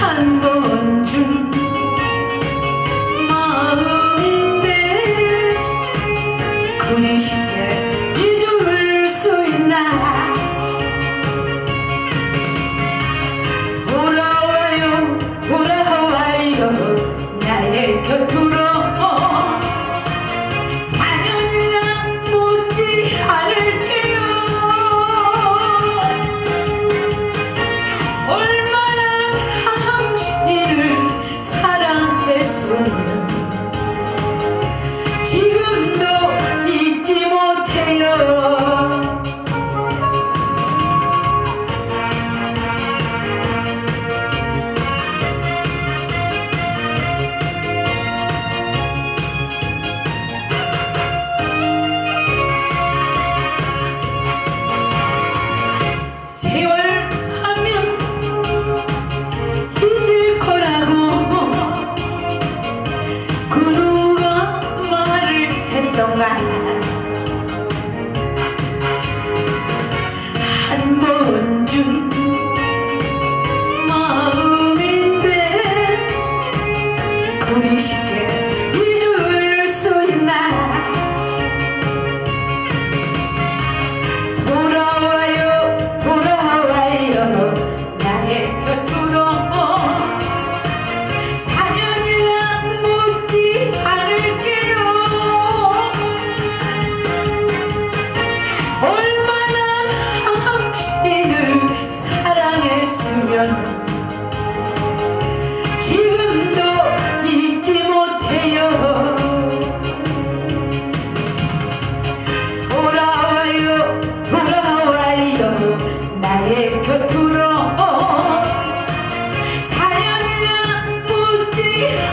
한 번쯤 마음인데 그리 쉽게 정말 please.